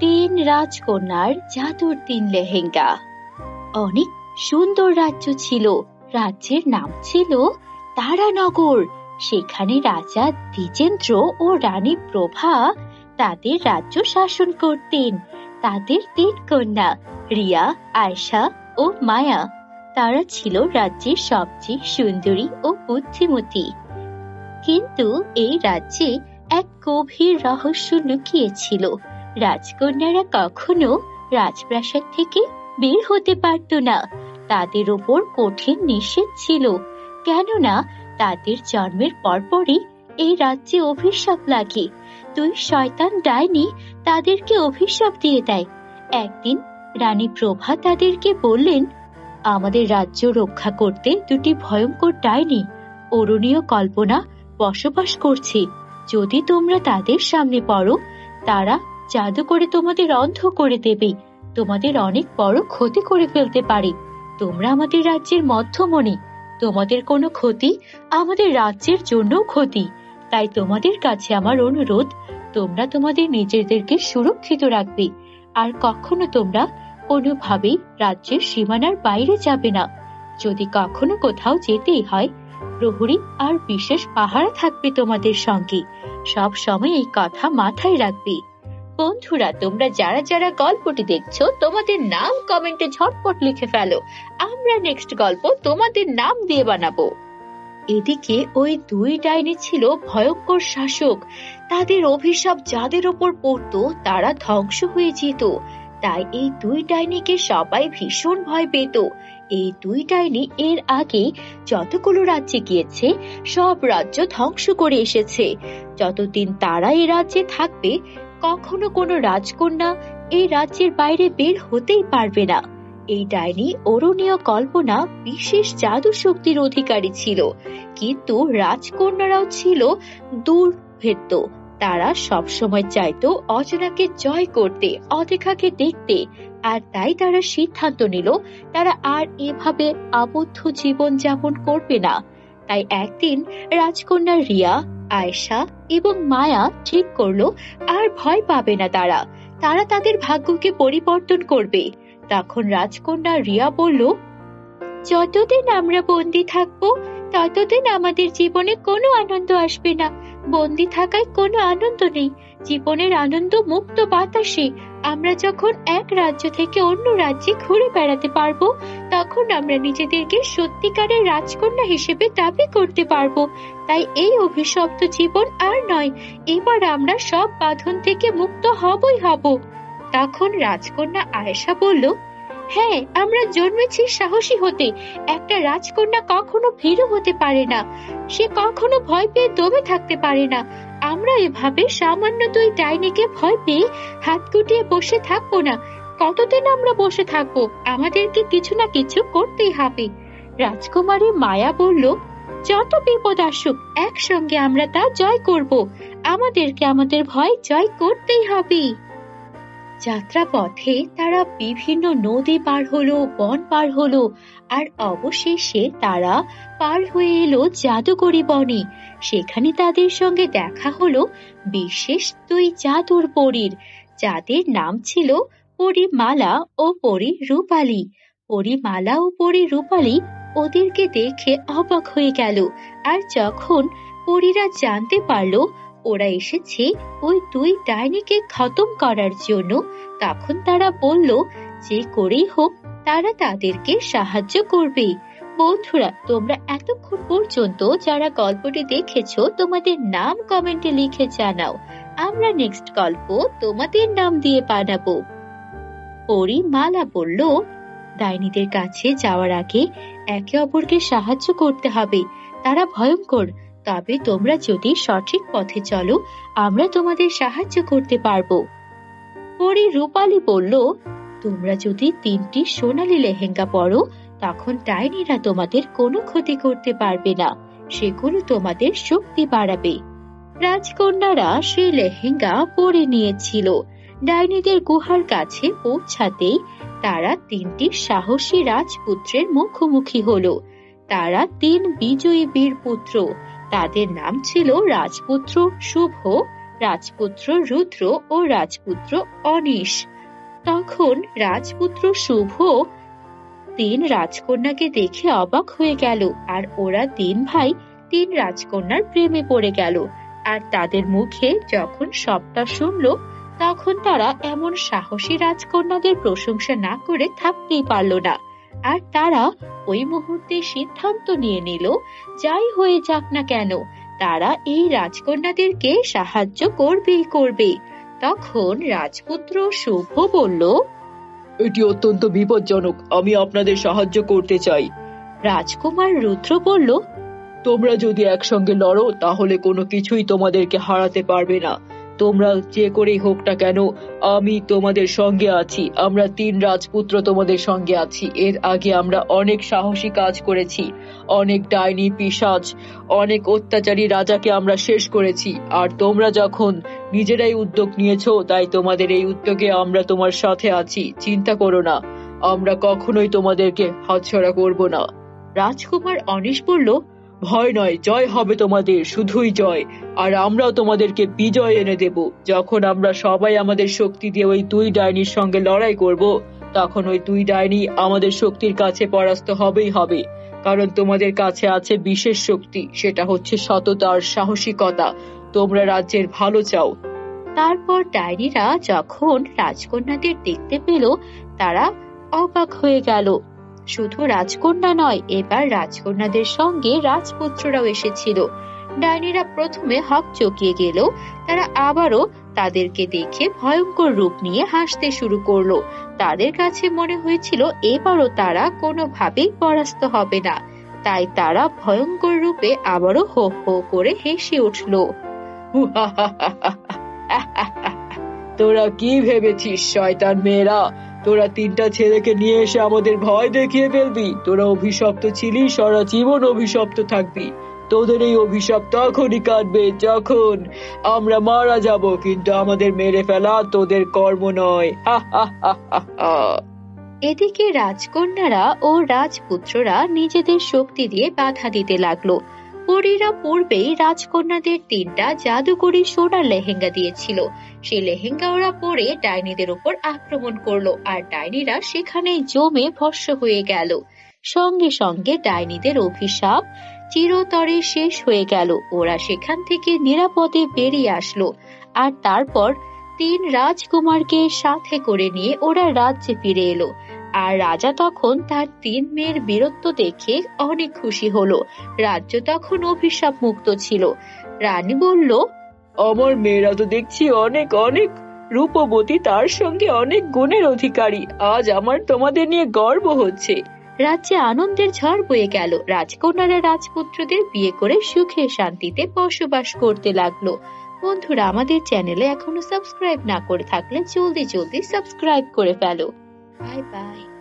তিন রাজকন্যার জাদুর তিন লেহেঙ্গা। অনেক সুন্দর রাজ্য ছিল। রাজ্যের নাম ছিল তারানগর। সেখানে রাজা দ্বিজেন্দ্র ও রানী প্রভা তাদের রাজ্য শাসন করতেন। তাদের তিন কন্যা রিয়া, আয়শা ও মায়া। তারা ছিল রাজ্যের সবচেয়ে সুন্দরী ও বুদ্ধিমতী। কিন্তু এই রাজ্যে এক গভীর রহস্য লুকিয়েছিল। রাজকন্যারা কখনো রাজপ্রাসাদ থেকে বের হতে পারত না। তাদের ওপর কঠিন নিষেধ ছিল। কেননা তাদের জন্মের পরপরই এই রাজ্যে অভিশাপ লাগে। দুই শয়তান ডাইনি তাদেরকে অভিশাপ দিয়ে দেয়। একদিন রানী প্রভা তাদেরকে বললেন, আমাদের রাজ্য রক্ষা করতে দুটি ভয়ঙ্কর ডাইনি অরুণীয় কল্পনা বসবাস করছে। যদি তোমরা তাদের সামনে পড়ো, তারা জাদু করে তোমাদের অন্ধ করে দেবে। তোমাদের অনেক বড় ক্ষতি করে ফেলতে পারে। তোমরা আমাদের রাজ্যের মধ্যমণি। তোমাদের কোনো ক্ষতি আমাদের রাজ্যের জন্যও ক্ষতি। তাই তোমাদের কাছে আমার অনুরোধ, তোমরা তোমাদের নিজেদেরকে সুরক্ষিত রাখবে। আর কখনো তোমরা কোনোভাবেই রাজ্যের সীমানার বাইরে যাবে না। যদি কখনো কোথাও যেতেই হয়, প্রহরী আর বিশেষ পাহারা থাকবে তোমাদের সঙ্গে। সব সময় এই কথা মাথায় রাখবে। বন্ধুরা, তোমরা যারা যারা গল্পটি দেখছ, তোমাদের নাম কমেন্টে ঝটপট লিখে ফেলো। আমরা নেক্সট গল্প তোমাদের নাম দিয়ে বানাবো। এদিকে ওই দুই ডাইনি ছিল ভয়ঙ্কর শাসক। তাদের অভিশাপ যাদের ওপর পড়তো, তারা ধ্বংস হয়ে যেত। তাই এই দুই ডাইনিকে সবাই ভীষণ ভয় পেত। এই দুই ডাইনি এর আগে যতগুলো রাজ্যে গিয়েছে, সব রাজ্য ধ্বংস করে এসেছে। যতদিন তারা এ রাজ্যে থাকবে কখনো কোনো রাজকন্যা এই রাজ্যের বাইরে বের হতেই পারবে না। এই ডাইনি অরুণীয় কল্পনা বিশেষ জাদু শক্তির অধিকারী ছিল, কিন্তু রাজকন্যারাও ছিল দুর্ভেদ্য। তারা সবসময় চাইতো অজানাকে জয় করতে, অদেখাকে দেখতে, আর তাই তারা সিদ্ধান্ত নিল, তারা আর এভাবে আবদ্ধ জীবন যাপন করবে না। তাই একদিন রাজকন্যা রিয়া, আয়েশা এবং মায়া ঠিক করল, আর ভয় পাবে না তারা। তারা তাদের ভাগ্যকে পরিবর্তন করবে। তখন রাজকন্যা রিয়া বলল, যতদিন আমরা বন্দি থাকব, ততদিন আমাদের জীবনে কোনো আনন্দ আসবে না। বন্দি থাকায় কোনো আনন্দ নেই। জীবনের আনন্দ মুক্ত বাতাসে আমরা যখন এক রাজ্য থেকে অন্য রাজ্যে ঘুরে বেড়াতে পারব, তখন আমরা নিজেদেরকে সত্যিকারের রাজকন্যা হিসেবে দাবি করতে পারব। তাই এই অভিশপ্ত জীবন আর নয়, এবার আমরা সব বাঁধন থেকে মুক্ত হবই হব। তখন রাজকন্যা আয়েশা বলল হ্যাঁ আমরা জন্মেছি সাহসী হতে। একটা রাজকন্যা কখনো ভীরু হতে পারে না। সে কখনো ভয় পেয়ে দমে থাকতে পারে না। আমরা এভাবে সামান্য দুই ডাইনিকে ভয় পেয়ে হাত গুটিয়ে বসে থাকব না। কতদিন আমরা বসে থাকব? আমাদেরকে কিছু না কিছু করতেই হবে। রাজকুমারী মায়া বলল, যত বিপদ আসুক, একসঙ্গে আমরা তা জয় করব। আমাদেরকে আমাদের ভয় জয় করতেই হবে। যাত্রা পথে তারা বিভিন্ন নদী পার হলো, বন পার হলো, আর অবশেষে তারা পার হয়ে এলো জাদুকরি বনে। সেখানে তাদের সঙ্গে দেখা হলো বিশেষ দুই জাদুর পরীর, যাদের নাম ছিল পরিমালা ও পরি রূপালী পরিমালা ও পরি রূপালী ওদেরকে দেখে অবাক হয়ে গেল, আর যখন পরীরা জানতে পারল ওরা এসেছে ওই দুই ডাইনিকে খতম করার জন্য। তখন তারা বলল, যে করেই হোক, তারা তাদেরকে সাহায্য করবে। বন্ধুরা, তোমরা এতক্ষণ পর্যন্ত যারা গল্পটি দেখেছ, তোমাদের নাম কমেন্টে লিখে জানাও। আমরা নেক্সট গল্প তোমাদের নাম দিয়ে বানাবো। পরি মালা বলল, ডাইনিদের কাছে যাওয়ার আগে একে অপরকে সাহায্য করতে হবে। তারা ভয়ঙ্কর। তবে তোমরা যদি সঠিক পথে চলো, আমরা তোমাদের সাহায্য করতে পারব। পরি রূপালী বলল, তোমরা যদি তিনটি সোনালি লেহেঙ্গা পরো, তখন ডাইনিরা তোমাদের কোনো ক্ষতি করতে পারবে না, সেগুলো তোমাদের শক্তি বাড়াবে। রাজকন্যারা সেই লেহেঙ্গা পরে নিয়েছিল। ডাইনিদের গুহার কাছে পৌঁছাতেই তারা তিনটি সাহসী রাজপুত্রের মুখোমুখি হলো। তারা তিন বিজয়ী বীর পুত্র তাদের নাম ছিল রাজপুত্র শুভ, রাজপুত্র রুদ্র ও রাজপুত্র অনিশ। তখন রাজপুত্র শুভ তিন রাজকন্যাকে দেখে অবাক হয়ে গেল, আর ওরা তিন ভাই তিন রাজকন্যার প্রেমে পড়ে গেল। আর তাদের মুখে যখন সবটা শুনলো, তখন তারা এমন সাহসী রাজকন্যাদের প্রশংসা না করে থাকতেই পারল না। আর তারা ওই মুহূর্তে সিদ্ধান্ত নিয়ে নিল যাই হয়ে যাক না কেন তারা এই রাজকন্যাদেরকে সাহায্য করবেই করবে। তখন রাজপুত্র শুভ বলল এটি অত্যন্ত বিপজ্জনক আমি আপনাদের সাহায্য করতে চাই। রাজকুমার রুদ্র বলল তোমরা যদি একসঙ্গে লড়ো তাহলে কোনো কিছুই তোমাদেরকে হারাতে পারবে না। তোমরা যে করেই হোক না কেন, আমি তোমাদের সঙ্গে আছি। আমরা তিন রাজপুত্র তোমাদের সঙ্গে আছি। এর আগে আমরা অনেক সাহসী কাজ করেছি। অনেক ডাইনি পিশাচ অনেক অত্যাচারী রাজাকে আমরা শেষ করেছি। আর তোমরা যখন নিজেরাই উদ্যোগ নিয়েছো, তাই তোমাদের এই উদ্যোগে আমরা তোমার সাথে আছি। চিন্তা করো না, আমরা কখনোই তোমাদেরকে হাতছাড়া করব না। রাজকুমার অনিশ বলল ভয় নয়, জয় হবে তোমাদের, শুধুই জয়। আর আমরাও তোমাদেরকে বিজয় এনে দেব। যখন আমরা সবাই আমাদের শক্তি দিয়ে ওই দুই ডাইনির সঙ্গে লড়াই করব, তখন ওই দুই ডাইনি আমাদের শক্তির কাছে পরাস্ত হবেই হবে। কারণ তোমাদের কাছে আছে বিশেষ শক্তি, সেটা হচ্ছে সততার সাহসিকতা। তোমরা রাজ্যের ভালো চাও। তারপর ডাইনিরা যখন রাজকন্যাদের দেখতে পেল, তারা অবাক হয়ে গেল। শুধু রাজকন্যা নয়, এবার রাজকন্যাদের সঙ্গে রাজপুত্ররাও এসেছিল। ডাইনিরা প্রথমে হক চকিয়ে গেল তারা আবারও তাদেরকে দেখে ভয়ঙ্কর রূপ নিয়ে হাসতে শুরু করল। তাদের কাছে মনে হয়েছিল এবারও তারা কোনোভাবেই পরাস্ত হবে না। তাই তারা ভয়ঙ্কর রূপে আবারও হো হো করে হেসে উঠল। তোরা কি ভেবেছিস, শয়তান মেয়েরা? তোরা তিনটা ছেলেকে নিয়ে এসে আমাদের ভয় দেখিয়ে ফেলবি। তোরা অভিশপ্ত ছিলি, সারা জীবন অভিশপ্ত থাকবি। তোদের এই অভিশাপ তখনই কাটবে যখন আমরা মারা যাব, কিন্তু আমাদের মেরে ফেলা তোদের কর্ম নয়। এদিকে রাজকন্যারা ও রাজপুত্ররা নিজেদের শক্তি দিয়ে বাধা দিতে লাগল। পরীরা পূর্বেই রাজকন্যাদের তিনটা জাদুকরি সোনার লেহেঙ্গা দিয়েছিল। সেই লেহেঙ্গা ওরা পরে ডাইনিদের উপর আক্রমণ করল আর ডাইনিরা সেখানেই জমে ভস্য হয়ে গেল। সঙ্গে সঙ্গে ডাইনিদের অভিশাপ চিরতরে শেষ হয়ে গেল। ওরা সেখান থেকে নিরাপদে বেরিয়ে আসলো আর তারপর তিন রাজকুমারকে সাথে করে নিয়ে ওরা রাজ্যে ফিরে এলো। আর রাজা তখন তার তিন মেয়ের বীরত্ব দেখে অনেক খুশি হলো। রাজ্য তখন অভিশাপ মুক্ত ছিল। রানী বলল আমার মেয়েরা তো দেখছি অনেক অনেক রূপবতী তার সঙ্গে অনেক গুণের অধিকারী। আজ আমার তোমাদের নিয়ে গর্ব হচ্ছে। রাজ্যে আনন্দের ঝড় বয়ে গেল। রাজকন্যারা রাজপুত্রদের বিয়ে করে সুখে শান্তিতে বসবাস করতে লাগল। বন্ধুরা আমাদের চ্যানেলে এখনও সাবস্ক্রাইব না করে থাকলে জলদি জলদি সাবস্ক্রাইব করে ফেলো। 拜拜。